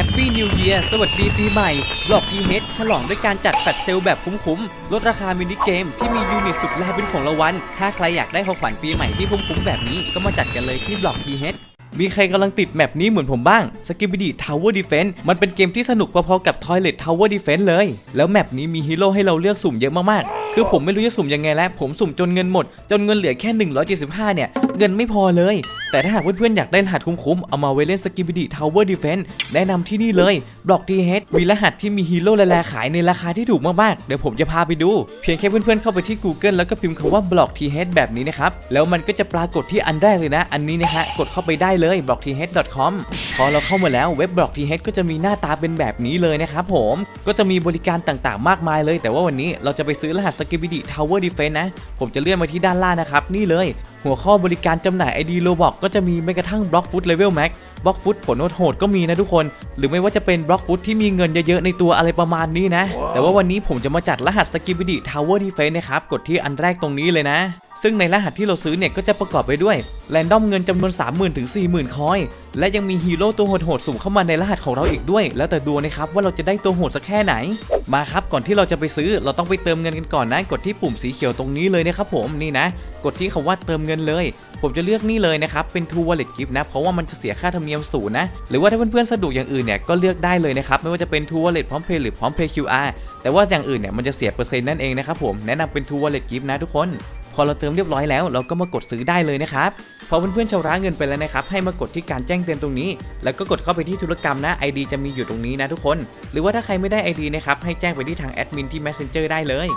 Happy New Year สวัสดีปีใหม่บล็อกทีเฮดฉลองด้วยการจัดแฟลชเซลแบบคุ้มๆ ลดราคามินิเกมที่มียูนิตสุดแลเป็นของรางวัล ถ้าใครอยากได้ของขวัญปีใหม่ที่คุ้มๆแบบนี้ก็มาจัดกันเลยที่บล็อกทีเฮดมีใครกำลังติดแมปนี้เหมือนผมบ้าง s k i b i d y Tower Defense มันเป็นเกมที่สนุกพอๆกับ Toilet Tower Defense เลย แล้วแมปนี้มีฮีโร่ให้เราเลือกสุ่มเยอะมากๆ คือผมไม่รู้จะสุ่มยังไงแล้ว ผมสุ่มจนเงินหมด จนเงินเหลือแค่ 175 เนี่ย เงินไม่พอเลย แต่ถ้าหากเพื่อนๆอยากได้รหัสคุ้มๆ เอามาไว้เล่น s k i b i d y Tower Defense แนะนำที่นี่เลยบล็อกทีเฮดมีรหัสที่มีฮีโร่แลๆขายในราคาที่ถูกมากๆ เดี๋ยวผมจะพาไปดู เพียงแค่เพื่อนๆเข้าไปที่ Google แล้วก็พิมพ์คำว่าบล็อกทีเฮดแบบนี้นะครับ แล้วมันก็จะปรากฏที่อันแรกเลยนะ อันนี้นะฮะกดเข้าไปได้เลย blockthead.com พอเราเข้ามาแล้วเว็บบล็อกทีเฮดก็จะมีหน้าตาเป็นแบบนี้เลยนะครับผมก็จะมีบริการต่างๆ มากมายเลย แต่ว่าวันนี้เราจะไปซื้อรหัส s k i b i d y Tower Defense นะผมจะเลื่อนมาที่ด้านล่างนะครับนี่เลยหัวข้อบริการจำหน่าย ID Roblox ก็จะมีแม้กระทั่ง Block Foot Level Max บล็อกฟุตผลโหดๆก็มีนะทุกคน หรือไม่ว่าจะเป็นบล็อกฟุตที่มีเงินเยอะๆ ในตัวอะไรประมาณนี้นะ แต่ว่าวันนี้ผมจะมาจัดรหัสสกิบิดีทาวเวอร์ดีเฟนนะครับ กดที่อันแรกตรงนี้เลยนะ ซึ่งในรหัสที่เราซื้อเนี่ยก็จะประกอบไปด้วยแรนดอมเงินจำนวน 30,000ถึง40,000 คอย และยังมีฮีโร่ตัวโหดๆสุ่มเข้ามาในรหัสของเราอีกด้วย แล้วแต่ดวงนะครับว่าเราจะได้ตัวโหดสักแค่ไหน มาครับก่อนที่เราจะไปซื้อเราต้องไปเติมเงินกันก่อนนะ กดที่ปุ่มสีเขียวตรงนี้เลยนะครับผมนี่นะ กดที่คำว่าเติมเงินเลย ผมจะเลือกนี่เลยนะครับเป็น True Wallet Gift นะเพราะว่ามันจะเสียค่าธรรมเนียมศูนย์นะหรือว่าถ้าเพื่อนๆสะดวกอย่างอื่นเนี่ยก็เลือกได้เลยนะครับไม่ว่าจะเป็น True Wallet พร้อม Pay หรือพร้อม Pay QR แต่ว่าอย่างอื่นเนี่ยมันจะเสียเปอร์เซ็นต์นั่นเองนะครับผมแนะนำเป็น True Wallet Gift นะทุกคนพ อเราเติมเรียบร้อยแล้ว เราก็มากดซื้อได้เลยนะครับพอเพื่อนๆชำระเงินไปแล้วนะครับ ให้มากดที่การแจ้งเตือนตรงนี้ แล้วก็กดเข้าไปที่ธุรกรรมนะ ID จะมีอยู่ตรงนี้นะทุกคน หรือว่าถ้าใครไม่ได้ ID นะครับ ให้แจ้งไปที่ทางแอดมินที่ Messenger ได้เลย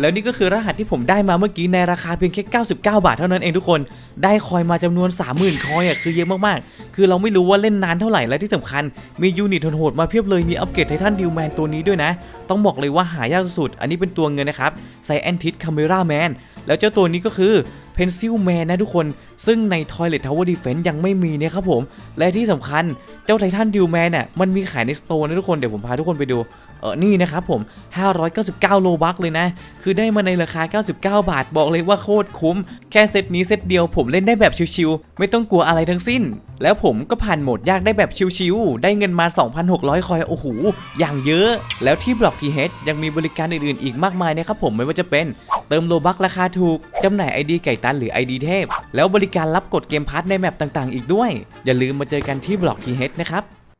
แล้วนี่ก็คือรหัสที่ผมได้มาเมื่อกี้ในราคาเพียงแค่ 99 บาทเท่านั้นเองทุกคน ได้คอยมาจำนวน 30,000 คอยอะคือเยอะมากๆ คือเราไม่รู้ว่าเล่นนานเท่าไหร่ และที่สำคัญ มียูนิตโหดๆมาเพียบเลย มีอัปเกรดไททันดิวแมนตัวนี้ด้วยนะ ต้องบอกเลยว่าหายากสุดๆ อันนี้เป็นตัวเงินนะครับไซแอนทิสคาเมราแมน แล้วเจ้าตัวนี้ก็คือ Pencil Man นะทุกคน ซึ่งใน Toilet Tower Defense ยังไม่มีเนี่ยครับผม และที่สำคัญเจ้าไททันดิวแมนน่ะมันมีขายในสโตร์นะทุกคน เดี๋ยวผมพาทุกคนไปดู เออนี่นะครับผม 599 โลบัคเลยนะ คือได้มาในราคา 99 บาท บอกเลยว่าโคตรคุ้ม แค่เซตนี้เซตเดียวผมเล่นได้แบบชิวๆ ไม่ต้องกลัวอะไรทั้งสิ้น แล้วผมก็ผ่านโหมดยากได้แบบชิวๆ ได้เงินมา 2,600 คอย โอ้โห อย่างเยอะ แล้วที่บล็อกทีเฮดยังมีบริการอื่นๆ อีกมากมายนะครับผมไม่ว่าจะเป็น เติมโลบัคราคาถูก จำหน่าย ID ไก่ตันหรือ ID เทพ แล้วบริการรับกดเกมพาร์ทในแมปต่างๆ อีกด้วย อย่าลืมมาเจอกันที่บล็อกทีเฮดนะครับ